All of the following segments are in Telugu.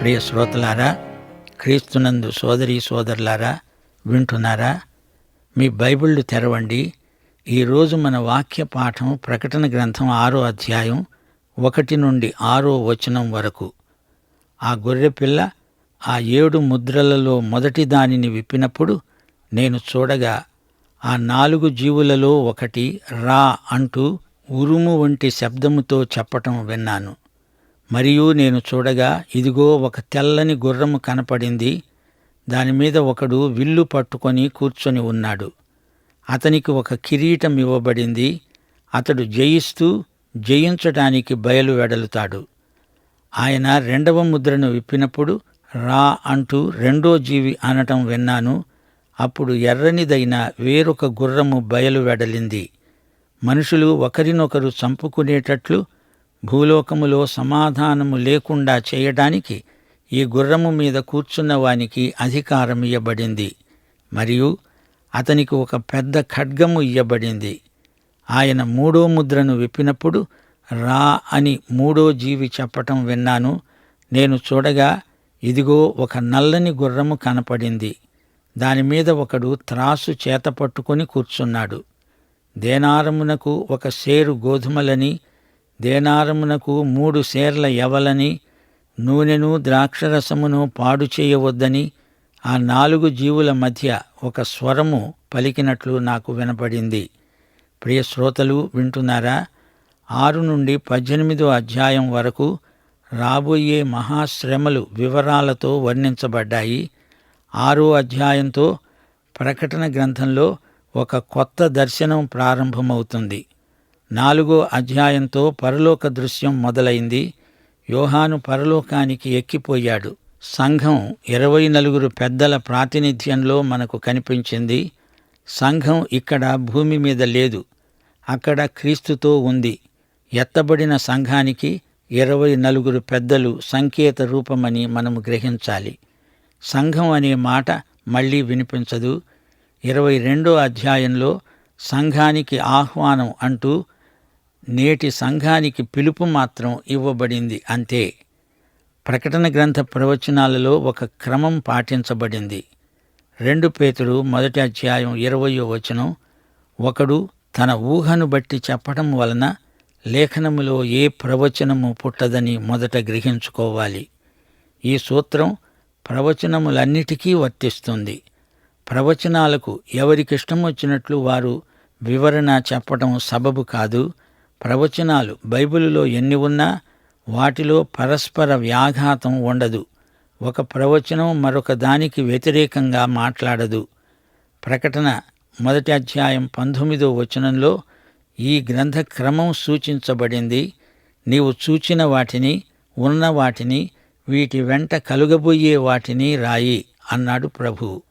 ప్రియ శ్రోతలారా క్రీస్తునందు సోదరి సోదరులారా వింటున్నారా? మీ బైబిళ్ళు తెరవండి. ఈరోజు మన వాక్య పాఠం ప్రకటన గ్రంథం ఆరో అధ్యాయం ఒకటి నుండి ఆరో వచనం వరకు. ఆ గొర్రెపిల్ల ఆ ఏడు ముద్రలలో మొదటి దానిని విప్పినప్పుడు నేను చూడగా ఆ నాలుగు జీవులలో ఒకటి రా అంటూ ఉరుము వంటి శబ్దముతో చెప్పటం విన్నాను. మరియు నేను చూడగా ఇదిగో ఒక తెల్లని గుర్రము కనపడింది. దానిమీద ఒకడు విల్లు పట్టుకొని కూర్చొని ఉన్నాడు. అతనికి ఒక కిరీటం ఇవ్వబడింది. అతడు జయిస్తూ జయించటానికి బయలు వెడలుతాడు. ఆయన రెండవ ముద్రను విప్పినప్పుడు రా అంటూ రెండో జీవి అనటం విన్నాను. అప్పుడు ఎర్రనిదైన వేరొక గుర్రము బయలు వెడలింది. మనుషులు ఒకరినొకరు చంపుకునేటట్లు భూలోకములో సమాధానము లేకుండా చేయడానికి ఈ గుర్రము మీద కూర్చున్న వానికి అధికారం ఇయ్యబడింది. మరియు అతనికి ఒక పెద్ద ఖడ్గము ఇయ్యబడింది. ఆయన మూడో ముద్రను విప్పినప్పుడు రా అని మూడో జీవి చెప్పటం విన్నాను. నేను చూడగా ఇదిగో ఒక నల్లని గుర్రము కనపడింది. దానిమీద ఒకడు త్రాసు చేత పట్టుకొని కూర్చున్నాడు. దేనారమునకు ఒక సేరు గోధుమలని దేనారమునకు మూడు సేర్ల ఎవలని నూనెను ద్రాక్షరసమును పాడు చేయవద్దని ఆ నాలుగు జీవుల మధ్య ఒక స్వరము పలికినట్లు నాకు వినపడింది. ప్రియ శ్రోతలు వింటున్నారా? ఆరు నుండి పద్దెనిమిదో అధ్యాయం వరకు రాబోయే మహాశ్రమలు వివరాలతో వర్ణించబడ్డాయి. ఆరో అధ్యాయంతో ప్రకటన గ్రంథంలో ఒక కొత్త దర్శనం ప్రారంభమవుతుంది. నాలుగో అధ్యాయంతో పరలోక దృశ్యం మొదలైంది. యోహాను పరలోకానికి ఎక్కిపోయాడు. సంఘం ఇరవై నలుగురు పెద్దల ప్రాతినిధ్యంలో మనకు కనిపించింది. సంఘం ఇక్కడ భూమి మీద లేదు. అక్కడ క్రీస్తుతో ఉంది. ఎత్తబడిన సంఘానికి ఇరవై నలుగురు పెద్దలు సంకేత రూపమని మనము గ్రహించాలి. సంఘం అనే మాట మళ్ళీ వినిపించదు. ఇరవై రెండో అధ్యాయంలో సంఘానికి ఆహ్వానం అంటూ నేటి సంఘానికి పిలుపు మాత్రం ఇవ్వబడింది అంతే. ప్రకటన గ్రంథ ప్రవచనాలలో ఒక క్రమం పాటించబడింది. రెండు పేతుడు మొదటి అధ్యాయం ఇరవయో వచనం ఒకడు తన ఊహను బట్టి చెప్పడం వలన లేఖనములో ఏ ప్రవచనము పుట్టదని మొదట గ్రహించుకోవాలి. ఈ సూత్రం ప్రవచనములన్నిటికీ వర్తిస్తుంది. ప్రవచనాలకు ఎవరికిష్టం వచ్చినట్లు వారు వివరణ చెప్పడం సబబు కాదు ప్రవచనాలు బైబిలులో ఎన్ని ఉన్నా వాటిలో పరస్పర వ్యాఘాతం ఉండదు. ఒక ప్రవచనం మరొక దానికి వ్యతిరేకంగా మాట్లాడదు. ప్రకటన మొదటి అధ్యాయం పంతొమ్మిదో వచనంలో ఈ గ్రంథ క్రమం సూచించబడింది. నీవు చూచిన వాటిని ఉన్న వాటిని వీటి వెంట కలుగబోయే వాటిని రాయి అన్నాడు ప్రభు.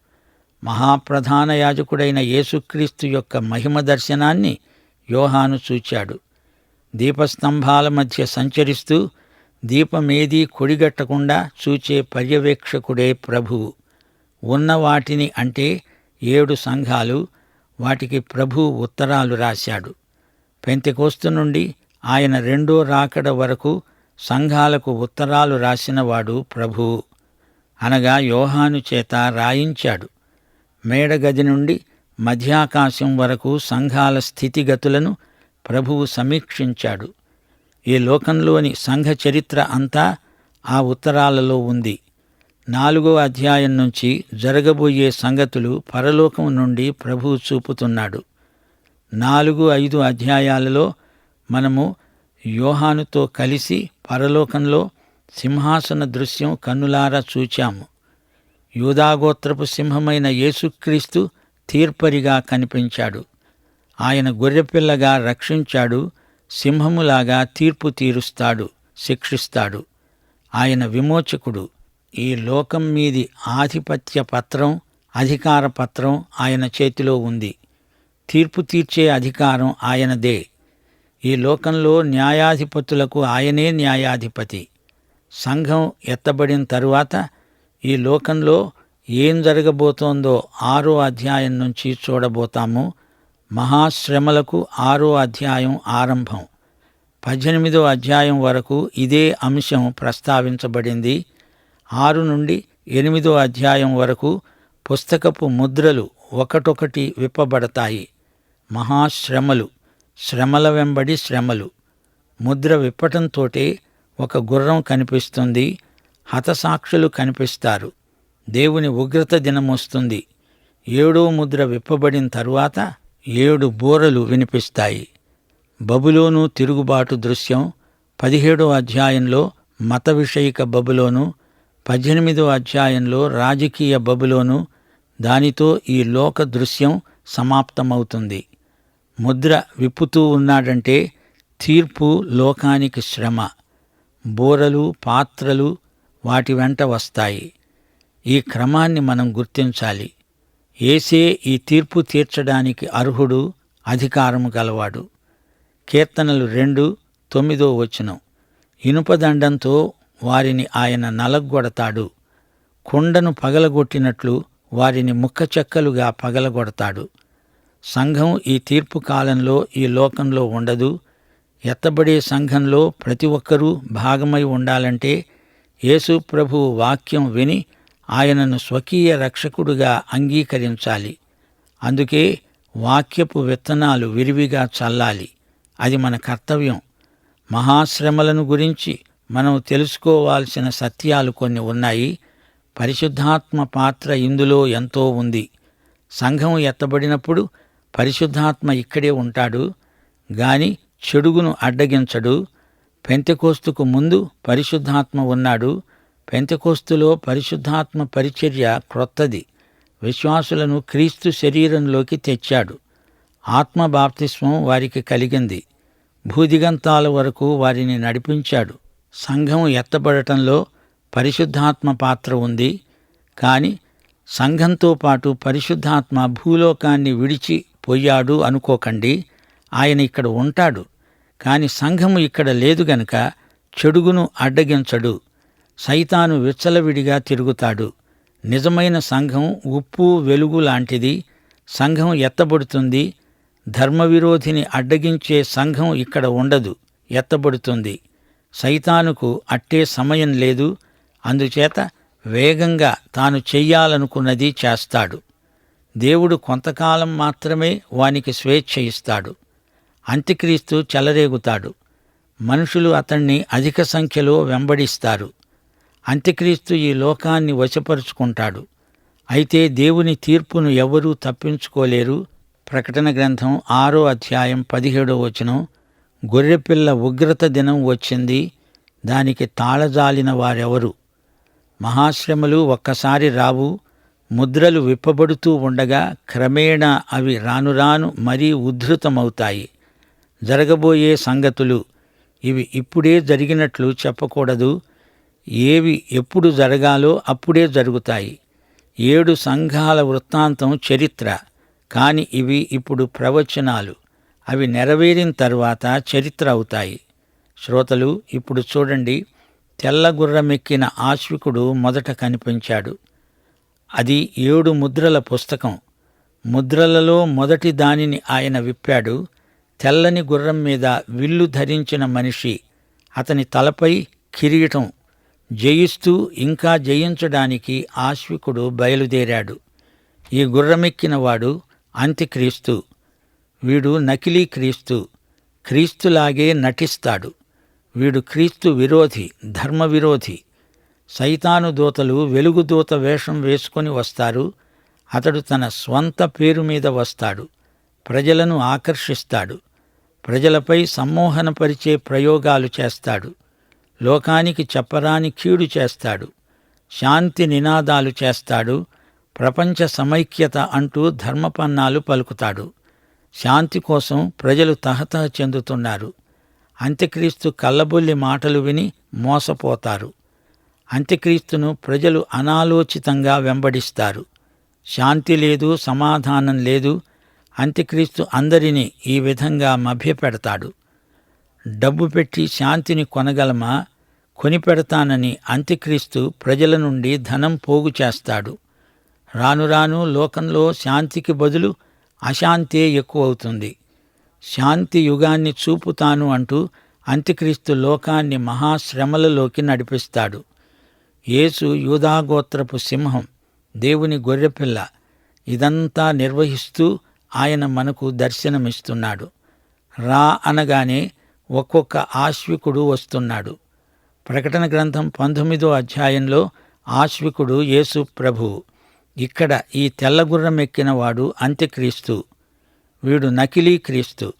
మహాప్రధాన యాజకుడైన యేసుక్రీస్తు యొక్క మహిమ దర్శనాన్ని యోహాను చూచాడు. దీపస్తంభాల మధ్య సంచరిస్తూ దీపమేదీ కొడిగట్టకుండా చూచే పర్యవేక్షకుడే ప్రభువు ఉన్న వాటిని అంటే ఏడు సంఘాలు వాటికి ప్రభు ఉత్తరాలు రాశాడు. పెంతెకోస్తు నుండి ఆయన రెండో రాకడ వరకు సంఘాలకు ఉత్తరాలు రాసినవాడు ప్రభువు అనగా యోహాను చేత రాయించాడు. మేడగది నుండి మధ్యాకాశం వరకు సంఘాల స్థితిగతులను ప్రభువు సమీక్షించాడు. ఈ లోకంలోని సంఘ చరిత్ర అంతా ఆ ఉత్తరాలలో ఉంది. నాలుగో అధ్యాయం నుంచి జరగబోయే సంగతులు పరలోకం నుండి ప్రభువు చూపుతున్నాడు. నాలుగు ఐదు అధ్యాయాలలో మనము యోహానుతో కలిసి పరలోకంలో సింహాసన దృశ్యం కన్నులారా చూచాము. యూదాగోత్రపు సింహమైన యేసుక్రీస్తు తీర్పరిగా కనిపించాడు. ఆయన గొర్రెపిల్లగా రక్షించాడు సింహములాగా తీర్పు తీరుస్తాడు శిక్షిస్తాడు. ఆయన విమోచకుడు. ఈ లోకం మీది ఆధిపత్య పత్రం అధికార పత్రం ఆయన చేతిలో ఉంది. తీర్పు తీర్చే అధికారం ఆయనదే. ఈ లోకంలో న్యాయాధిపతులకు ఆయనే న్యాయాధిపతి. సంఘం ఎత్తబడిన తరువాత ఈ లోకంలో ఏం జరగబోతోందో ఆరో అధ్యాయం నుంచి చూడబోతాము. మహాశ్రమలకు ఆరో అధ్యాయం ఆరంభం. పద్దెనిమిదో అధ్యాయం వరకు ఇదే అంశం ప్రస్తావించబడింది. ఆరు నుండి ఎనిమిదో అధ్యాయం వరకు పుస్తకపు ముద్రలు ఒకటొకటి విప్పబడతాయి. మహాశ్రమలు శ్రమల వెంబడి శ్రమలు. ముద్ర విప్పటంతోటే ఒక గుర్రం కనిపిస్తుంది హతసాక్షులు కనిపిస్తారు. దేవుని ఉగ్రత దినమొస్తుంది. ఏడో ముద్ర విప్పబడిన తరువాత ఏడు బోరలు వినిపిస్తాయి. బబులోను తిరుగుబాటు దృశ్యం పదిహేడో అధ్యాయంలో మత విషయిక బబులోను పద్దెనిమిదో అధ్యాయంలో రాజకీయ బబులోను దానితో ఈ లోక దృశ్యం సమాప్తమవుతుంది. ముద్ర విప్పుతూ ఉన్నాడంటే తీర్పు లోకానికి శ్రమ. బోరలు పాత్రలు వాటి వెంట వస్తాయి. ఈ క్రమాన్ని మనం గుర్తించాలి. ఏసే ఈ తీర్పు తీర్చడానికి అర్హుడు అధికారము గలవాడు. కీర్తనలు రెండు తొమ్మిదో వచనం. ఇనుపదండంతో వారిని ఆయన నలగొడతాడు. కుండను పగలగొట్టినట్లు వారిని ముక్కచెక్కలుగా పగలగొడతాడు. సంఘం ఈ తీర్పు కాలంలో ఈ లోకంలో ఉండదు. ఎత్తబడే సంఘంలో ప్రతి ఒక్కరూ భాగమై ఉండాలంటే యేసు ప్రభువు వాక్యం విని ఆయనను స్వకీయ రక్షకుడుగా అంగీకరించాలి. అందుకే వాక్యపు విత్తనాలు విరివిగా చల్లాలి. అది మన కర్తవ్యం. మహాశ్రమలను గురించి మనం తెలుసుకోవాల్సిన సత్యాలు కొన్ని ఉన్నాయి. పరిశుద్ధాత్మ పాత్ర ఇందులో ఎంతో ఉంది. సంఘం ఎత్తబడినప్పుడు పరిశుద్ధాత్మ ఇక్కడే ఉంటాడు. గాని చెడుగును అడ్డగించడు. పెంతెకోస్తుకు ముందు పరిశుద్ధాత్మ ఉన్నాడు. పెంతకోస్తులో పరిశుద్ధాత్మ పరిచర్య క్రొత్తది. విశ్వాసులను క్రీస్తు శరీరంలోకి తెచ్చాడు. ఆత్మ బాప్తిస్మం వారికి కలిగింది. భూదిగంతాల వరకు వారిని నడిపించాడు. సంఘం ఎత్తబడటంలో పరిశుద్ధాత్మ పాత్ర ఉంది. కాని సంఘంతో పాటు పరిశుద్ధాత్మ భూలోకాన్ని విడిచి పోయాడు అనుకోకండి. ఆయన ఇక్కడ ఉంటాడు. కాని సంఘము ఇక్కడ లేదు గనుక చెడుగును అడ్డగించడు. సైతాను విచ్చలవిడిగా తిరుగుతాడు. నిజమైన సంఘం ఉప్పు వెలుగు లాంటిది. సంఘం ఎత్తబడుతుంది. ధర్మవిరోధిని అడ్డగించే సంఘం ఇక్కడ ఉండదు. ఎత్తబడుతుంది. సైతానుకు అట్టే సమయం లేదు. అందుచేత వేగంగా తాను చెయ్యాలనుకున్నది చేస్తాడు. దేవుడు కొంతకాలం మాత్రమే వానికి స్వేచ్ఛ ఇస్తాడు. అంత్యక్రీస్తు చెలరేగుతాడు. మనుషులు అతణ్ణి అధిక సంఖ్యలో వెంబడిస్తారు. అంత్యక్రీస్తు ఈ లోకాన్ని వశపరుచుకుంటాడు. అయితే దేవుని తీర్పును ఎవరూ తప్పించుకోలేరు. ప్రకటన గ్రంథం ఆరో అధ్యాయం పదిహేడో వచనం గొర్రెపిల్ల ఉగ్రత దినం వచ్చింది దానికి తాళజాలిన వారెవరు? మహాశ్రమలు ఒక్కసారి రావు ముద్రలు విప్పబడుతూ ఉండగా క్రమేణా అవి రానురాను మరీ ఉద్ధృతమవుతాయి జరగబోయే సంగతులు ఇవి ఇప్పుడే జరిగినట్లు చెప్పకూడదు ఏవి ఎప్పుడు జరగాలో అప్పుడే జరుగుతాయి. ఏడు సంఘాల వృత్తాంతం చరిత్ర కాని ఇవి ఇప్పుడు ప్రవచనాలు. అవి నెరవేరిన తర్వాత చరిత్ర అవుతాయి. శ్రోతలు ఇప్పుడు చూడండి. తెల్లగుర్రమెక్కిన ఆశ్వికుడు మొదట కనిపించాడు. అది ఏడు ముద్రల పుస్తకం. ముద్రలలో మొదటి దానిని ఆయన విప్పాడు. తెల్లని గుర్రం మీద విల్లు ధరించిన మనిషి. అతని తలపై కిరీటం జయిస్తూ ఇంకా జయించడానికి ఆశ్వికుడు బయలుదేరాడు. ఈ గుర్రమెక్కినవాడు అంత్యక్రీస్తు. వీడు నకిలీ క్రీస్తు. క్రీస్తులాగే నటిస్తాడు. వీడు క్రీస్తు విరోధి ధర్మ విరోధి. సైతాను దూతలు వెలుగుదూత వేషం వేసుకొని వస్తారు. అతడు తన స్వంత పేరు మీద వస్తాడు. ప్రజలను ఆకర్షిస్తాడు. ప్రజలపై సమ్మోహనపరిచే ప్రయోగాలు చేస్తాడు. లోకానికి చెప్పరాని కీడు చేస్తాడు శాంతి నినాదాలు చేస్తాడు ప్రపంచ సమైక్యత అంటూ ధర్మపన్నాలు పలుకుతాడు. శాంతి కోసం ప్రజలు తహతహ చెందుతున్నారు. అంత్యక్రీస్తు కల్లబొల్లి మాటలు విని మోసపోతారు. అంత్యక్రీస్తును ప్రజలు అనాలోచితంగా వెంబడిస్తారు. శాంతి లేదు సమాధానం లేదు. అంత్యక్రీస్తు అందరినీ ఈ విధంగా మభ్యపెడతాడు. డబ్బు పెట్టి శాంతిని కొనగలమా? కొనిపెడతానని అంత్యక్రీస్తు ప్రజల నుండి ధనం పోగు చేస్తాడు. రాను రాను లోకంలో శాంతికి బదులు అశాంతే ఎక్కువవుతుంది. శాంతి యుగాన్ని చూపుతాను అంటూ అంత్యక్రీస్తు లోకాన్ని మహాశ్రమలలోకి నడిపిస్తాడు. యేసు యూధాగోత్రపు సింహం దేవుని గొర్రెపిల్ల ఇదంతా నిర్వహిస్తూ ఆయన మనకు దర్శనమిస్తున్నాడు. రా అనగానే ఒక్కొక్క ఆశ్వికుడు వస్తున్నాడు. ప్రకటన గ్రంథం పంతొమ్మిదో అధ్యాయంలో ఆశ్వికుడు యేసు ప్రభువు ఇక్కడ ఈ తెల్లగుర్రం ఎక్కినవాడు అంత్యక్రీస్తు వీడు నకిలీ క్రీస్తు.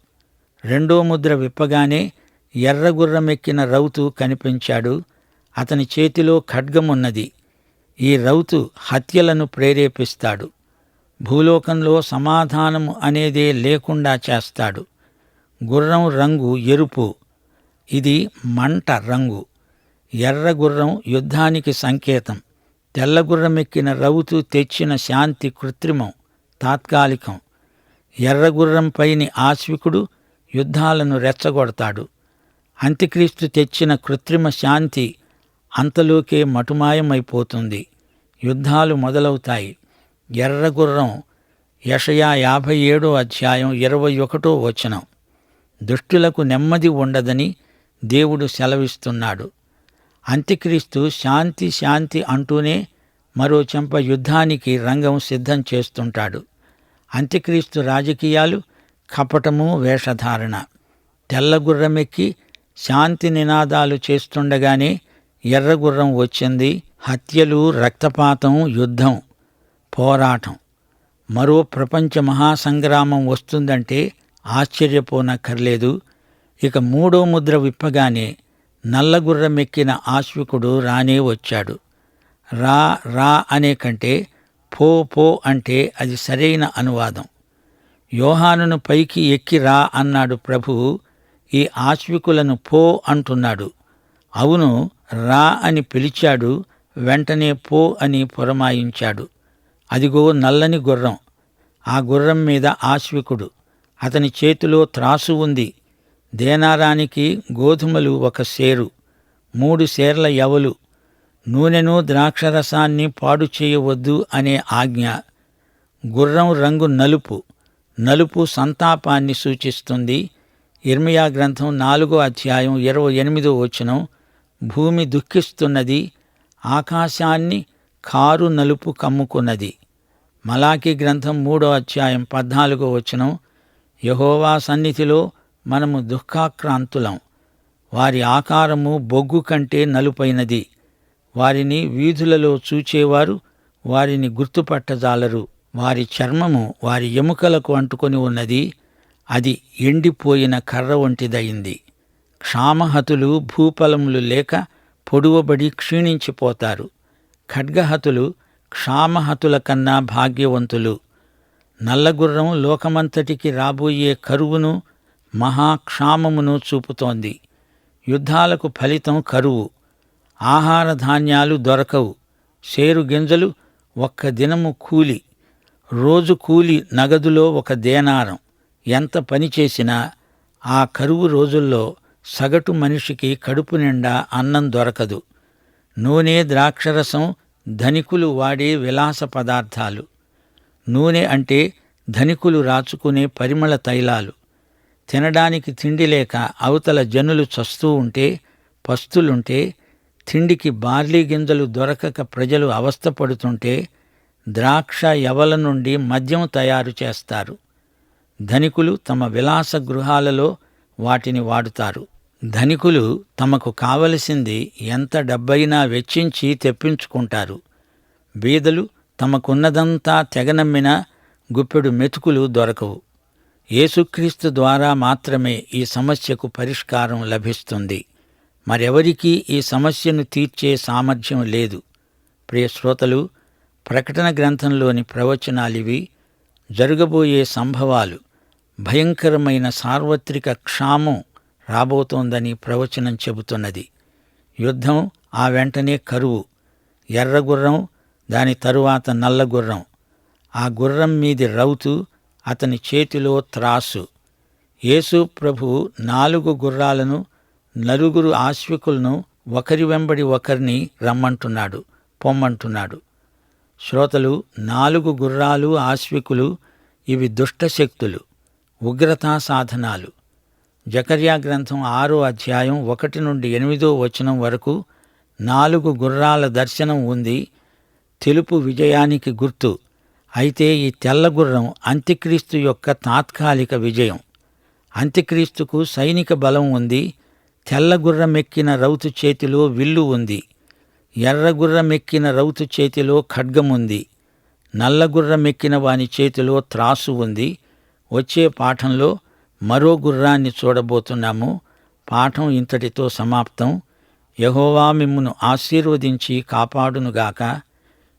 రెండో ముద్ర విప్పగానే ఎర్రగుర్రం ఎక్కిన రౌతు కనిపించాడు. అతని చేతిలో ఖడ్గమున్నది ఈ రౌతు హత్యలను ప్రేరేపిస్తాడు. భూలోకంలో సమాధానము అనేదే లేకుండా చేస్తాడు. గుర్రం రంగు ఎరుపు. ఇది మంట రంగు. ఎర్ర గుర్రం యుద్ధానికి సంకేతం. తెల్లగుర్రం ఎక్కిన రౌతు తెచ్చిన శాంతి కృత్రిమం తాత్కాలికం. ఎర్రగుర్రం పైని ఆశ్వికుడు యుద్ధాలను రెచ్చగొడతాడు. అంత్యక్రీస్తు తెచ్చిన కృత్రిమ శాంతి అంతలోకే మటుమాయమైపోతుంది. యుద్ధాలు మొదలవుతాయి. ఎర్రగుర్రం యషయా యాభై ఏడో అధ్యాయం ఇరవై ఒకటో వచనం. దుష్టులకు నెమ్మది ఉండదని దేవుడు సెలవిస్తున్నాడు. అంత్యక్రీస్తు శాంతి శాంతి అంటూనే మరో చెంప యుద్ధానికి రంగం సిద్ధం చేస్తుంటాడు. అంత్యక్రీస్తు రాజకీయాలు కపటము వేషధారణ. తెల్లగుర్రమెక్కి శాంతి నినాదాలు చేస్తుండగానే ఎర్రగుర్రం వచ్చింది. హత్యలు రక్తపాతం యుద్ధం పోరాటం. మరో ప్రపంచ మహాసంగ్రామం వస్తుందంటే ఆశ్చర్యపోనక్కర్లేదు. ఇక మూడో ముద్ర విప్పగానే నల్లగుర్రమెక్కిన ఆశ్వికుడు రానే వచ్చాడు. రా రా అనే కంటే పో పో అంటే అది సరైన అనువాదం. యోహానును పైకి ఎక్కి రా అన్నాడు ప్రభువు ఈ ఆశ్వికులను పో అంటున్నాడు. అవును రా అని పిలిచాడు వెంటనే పో అని పురమాయించాడు. అదిగో నల్లని గుర్రం ఆ గుర్రం మీద ఆశ్వికుడు. అతని చేతిలో త్రాసు ఉంది. దేనారానికి గోధుమలు ఒక సేరు మూడు సేర్ల యవలు. నూనెను ద్రాక్షరసాన్ని పాడు చేయవద్దు అనే ఆజ్ఞ. గుర్రం రంగు నలుపు నలుపు సంతాపాన్ని సూచిస్తుంది. ఇర్మియా గ్రంథం నాలుగో అధ్యాయం ఇరవై ఎనిమిదో వచనం భూమి దుఃఖిస్తున్నది ఆకాశాన్ని కారు నలుపు కమ్ముకున్నది. మలాకి గ్రంథం మూడో అధ్యాయం పద్నాలుగో వచనం యహోవా సన్నిధిలో మనము దుఃఖాక్రాంతులం. వారి ఆకారము బొగ్గు కంటే నలుపైనది. వారిని వీధులలో చూచేవారు వారిని గుర్తుపట్టజాలరు. వారి చర్మము వారి ఎముకలకు అంటుకొని ఉన్నది. అది ఎండిపోయిన కర్ర వంటిదయింది. క్షామహతులు భూఫలములు లేక పొడువబడి క్షీణించిపోతారు. ఖడ్గహతులు క్షామహతుల కన్నా భాగ్యవంతులు. నల్లగుర్రం లోకమంతటికి రాబోయే కరువును మహాక్షామమును చూపుతోంది. యుద్ధాలకు ఫలితం కరువు. ఆహార ధాన్యాలు దొరకవు. షేరు గింజలు ఒక్క దినము కూలి. రోజు కూలి నగదులో ఒక దేనారం. ఎంత పని చేసినా ఆ కరువు రోజుల్లో సగటు మనిషికి కడుపు నిండా అన్నం దొరకదు. నూనె ద్రాక్షరసం ధనికులు వాడే విలాస పదార్థాలు. నూనె అంటే ధనికులు రాచుకునే పరిమళ తైలాలు. తినడానికి తిండి లేక అవతల జనులు చస్తూ ఉంటే పస్తులుంటే తిండికి బార్లీ గింజలు దొరకక ప్రజలు అవస్థపడుతుంటే ద్రాక్ష యవల నుండి మద్యం తయారు చేస్తారు. ధనికులు తమ విలాస గృహాలలో వాటిని వాడుతారు. ధనికులు తమకు కావలసింది ఎంత డబ్బైనా వెచ్చించి తెప్పించుకుంటారు. బీదలు తమకున్నదంతా తెగనమ్మిన గుప్పెడు మెతుకులు దొరకవు. యేసుక్రీస్తు ద్వారా మాత్రమే ఈ సమస్యకు పరిష్కారం లభిస్తుంది. మరెవరికీ ఈ సమస్యను తీర్చే సామర్థ్యం లేదు. ప్రియ శ్రోతలు ప్రకటన గ్రంథంలోని ప్రవచనాలివి జరగబోయే సంభవాలు భయంకరమైన సార్వత్రిక క్షామం రాబోతోందని ప్రవచనం చెబుతున్నది. యుద్ధం ఆ వెంటనే కరువు ఎర్రగుర్రం దాని తరువాత నల్లగుర్రం ఆ గుర్రం మీది రౌతు అతని చేతిలో త్రాసు. యేసు ప్రభు నాలుగు గుర్రాలను నలుగురు ఆశ్వికులను ఒకరి వెంబడి ఒకరిని రమ్మంటున్నాడు పొమ్మంటున్నాడు. శ్రోతలు నాలుగు గుర్రాలు ఆశ్వికులు ఇవి దుష్టశక్తులు ఉగ్రతా సాధనాలు. జకర్యా గ్రంథం ఆరో అధ్యాయం ఒకటి నుండి ఎనిమిదో వచనం వరకు నాలుగు గుర్రాల దర్శనం ఉంది తెలుపు విజయానికి గుర్తు. అయితే ఈ తెల్లగుర్రం అంత్యక్రీస్తు యొక్క తాత్కాలిక విజయం. అంత్యక్రీస్తుకు సైనిక బలం ఉంది. తెల్లగుర్రమెక్కిన రౌతు చేతిలో విల్లు ఉంది. ఎర్రగుర్రమెక్కిన రౌతు చేతిలో ఖడ్గముంది నల్ల గుర్రమెక్కిన వాని చేతిలో త్రాసు ఉంది. వచ్చే పాఠంలో మరో గుర్రాన్ని చూడబోతున్నాము. పాఠం ఇంతటితో సమాప్తం. యహోవా మిమ్మును ఆశీర్వదించి కాపాడునుగాక.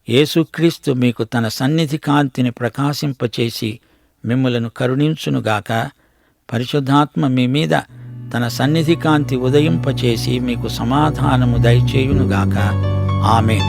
యేసుక్రీస్తు మీకు తన సన్నిధి కాంతిని ప్రకాశింపచేసి మిమ్మలను కరుణించునుగాక పరిశుద్ధాత్మ మీ మీద తన సన్నిధి కాంతి ఉదయింపచేసి మీకు సమాధానము దయచేయునుగాక. ఆమె